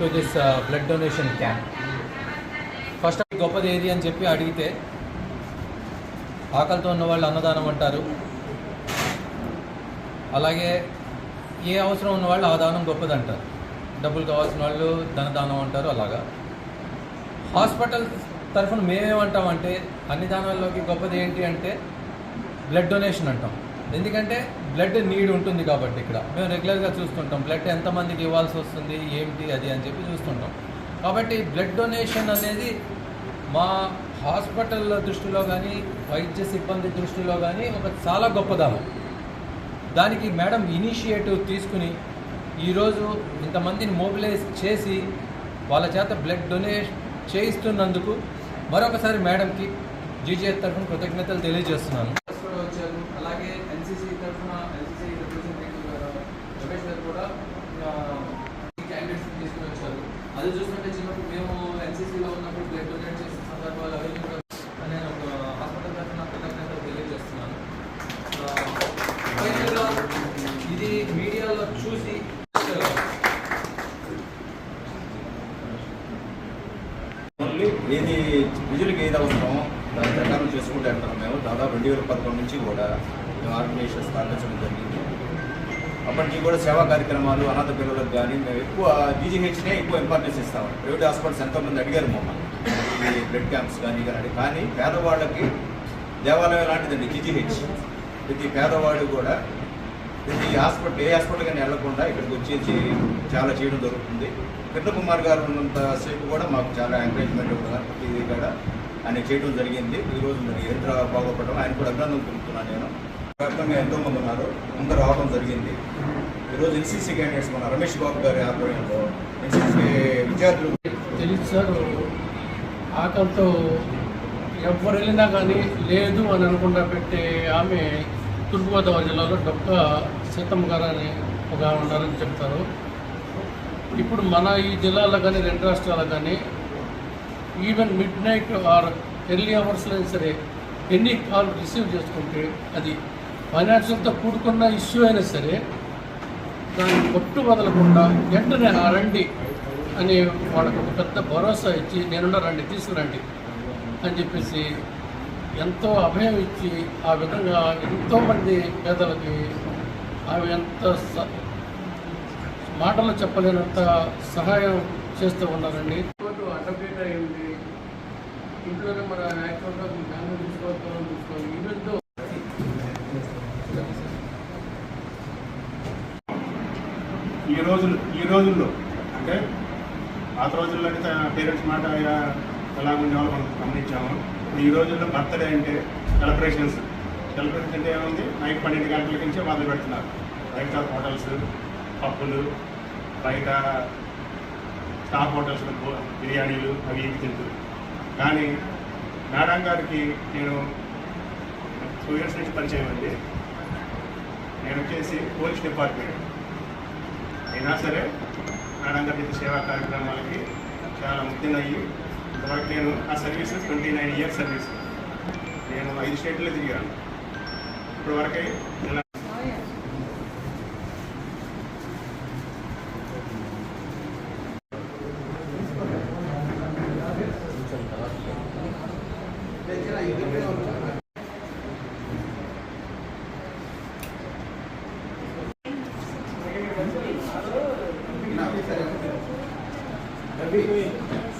To this blood donation camp first గొప్పది ఏది అని చెప్పి అడిగితే ఆకలితో ఉన్న వాళ్ళు అన్నదానం అంటారు. అలాగే ఏ అవసరం ఉన్న వాళ్ళు ఆ దానం గొప్పది అంటారు. డబ్బులు కావాల్సిన వాళ్ళు ధనదానం అంటారు అలాగా. హాస్పిటల్ తరఫున మేమేమంటామంటే అన్ని దానాల్లోకి గొప్పది ఏంటి అంటే బ్లడ్ డొనేషన్ అంటాం. ఎందుకంటే బ్లడ్ నీడ్ ఉంటుంది కాబట్టి ఇక్కడ. మేము రెగ్యులర్గా చూస్తుంటాం బ్లడ్ ఎంతమందికి ఇవ్వాల్సి వస్తుంది ఏంటి అది అని చెప్పి చూస్తుంటాం. కాబట్టి బ్లడ్ డొనేషన్ అనేది మా హాస్పిటల్ దృష్టిలో కానీ వైద్య సిబ్బంది దృష్టిలో కానీ ఒక చాలా గొప్పదానం దానికి మేడం ఇనిషియేటివ్ తీసుకుని ఈరోజు ఇంతమందిని మొబిలైజ్ చేసి వాళ్ళ చేత బ్లడ్ డొనేట్ చేయిస్తున్నందుకు మరొకసారి మేడంకి జీజీఎఫ్ తరఫున కృతజ్ఞతలు తెలియజేస్తున్నాను కూడా వచ్చారు అలాగే ఎన్సీసీ తరఫున ఎన్సీసీ రిప్రజెంటేటివ్ రమేష్ గారు కూడా క్యాండిడేట్స్ తీసుకుని వచ్చారు అది చూస్తుంటే చిన్నప్పుడు మేము ఎన్సీసీలో ఉన్నప్పుడు బ్లడ్ డొనేట్ చేసిన సందర్భాలు అవి కూడా నేను ఒక హాస్పిటల్ తరఫున కృతజ్ఞతలు తెలియజేస్తున్నాను ఫైనల్గా మీడియాలో చూసి ఓన్లీ ఏది విజులకి ఏది అవసరం దాని ప్రకారం చేసుకుంటూ వెళ్తున్నాం మేము. దాదాపు రెండు వేల పదకొండు నుంచి కూడా మేము ఆర్గనైజేషన్ స్థాపించడం జరిగింది. అప్పటి నుంచి కూడా సేవా కార్యక్రమాలు అనాథ పిల్లలకు కానీ మేము ఎక్కువ జీజీహెచ్నే ఎక్కువ ఇంపార్టెన్స్ ఇస్తాం. ప్రైవేట్ హాస్పిటల్స్ ఎంతోమంది అడిగారు మమ్మల్ని. ఈ బ్లడ్ క్యాంప్స్ కానీ కానీ కానీ పేదవాళ్ళకి దేవాలయం లాంటిదండి జీజీహెచ్ ప్రతి పేదవాడు కూడా ప్రతి హాస్పిటల్ ఏ హాస్పిటల్ కానీ వెళ్ళకుండా ఇక్కడికి వచ్చేసి చాలా చేయడం జరుగుతుంది. కృష్ణ కుమార్ గారు ఉన్నంత సేపు కూడా మాకు చాలా ఎంకరేజ్మెంట్ కూడా ఇది కూడా ఆయన చేయడం జరిగింది. ఈరోజు మరి ఎంత బాగుపడడం ఆయన కూడా అభినందన తెలుపుతున్నాను నేను. వ్యాప్తంగా ఎంతో మంది ఉన్నారు. అందరూ రావడం జరిగింది. ఈరోజు ఎన్సీసీ క్యాండిడేట్స్ మన రమేష్ బాబు గారి ఆధ్వర్యంలో ఎన్సీసీ విద్యార్థులు తెలుసు సార్ ఆకలితో ఎవరు వెళ్ళినా కానీ లేదు అని అనుకుంటా పెట్టే ఆమె తూర్పుగోదావరి జిల్లాలో డొక్క సీతమ్మ గారు అని ఒక ఉన్నారని చెప్తారు. ఇప్పుడు మన ఈ జిల్లాలో కానీ రెండు రాష్ట్రాల్లో కానీ even midnight or early అవర్స్లో అయినా సరే ఎన్ని కాల్ రిసీవ్ చేసుకుంటే అది ఫైనాన్షియల్తో కూడుకున్న ఇష్యూ అయినా సరే దాన్ని కొట్టు వదలకుండా వెంటనే ఆ రండి అని వాళ్ళకు ఒక పెద్ద భరోసా ఇచ్చి నేనున్న రండి తీసుకురండి అని చెప్పేసి ఎంతో అభయం ఇచ్చి ఆ విధంగా ఎంతోమంది పేదలకి ఆమె ఎంత స- మాటలు చెప్పలేనంత సహాయం చేస్తూ ఉన్నారండి. కోర్టు అడ్వకేట్ అయింది. ఇంట్లోనే మన యాక్చువల్గా ఫ్యామిలీ తీసుకోవాలి తీసుకోవాలి. ఈ రోజులు ఈ రోజుల్లో అంటే పాత రోజుల్లో అయితే పేరెంట్స్ మాట ఎలా ఉండేవాళ్ళు మనం గమనించాము. ఈ రోజుల్లో బర్త్డే అంటే సెలబ్రేషన్స్ సెలబ్రేషన్స్ అంటే ఏముంది? నైట్ పన్నెండు గంటల నుంచే మొదలు పెడుతున్నారు. బయట హోటల్స్ పప్పులు బయట స్టార్ హోటల్స్ బిర్యానీలు అవి ఇవి తింటూ కానీ మేడం గారికి నేను టూ ఇయర్స్ నుంచి పరిచయం అండి. నేను వచ్చేసి పోలీస్ డిపార్ట్మెంట్. అయినా సరే మేడం గారి సేవా కార్యక్రమాలకి చాలా ముఖ్యమయ్యి తర్వాత నేను ఆ service twenty nine years service నేను ఐదు స్టేట్లో తిరిగాను ఇప్పుడు వరకే Thank.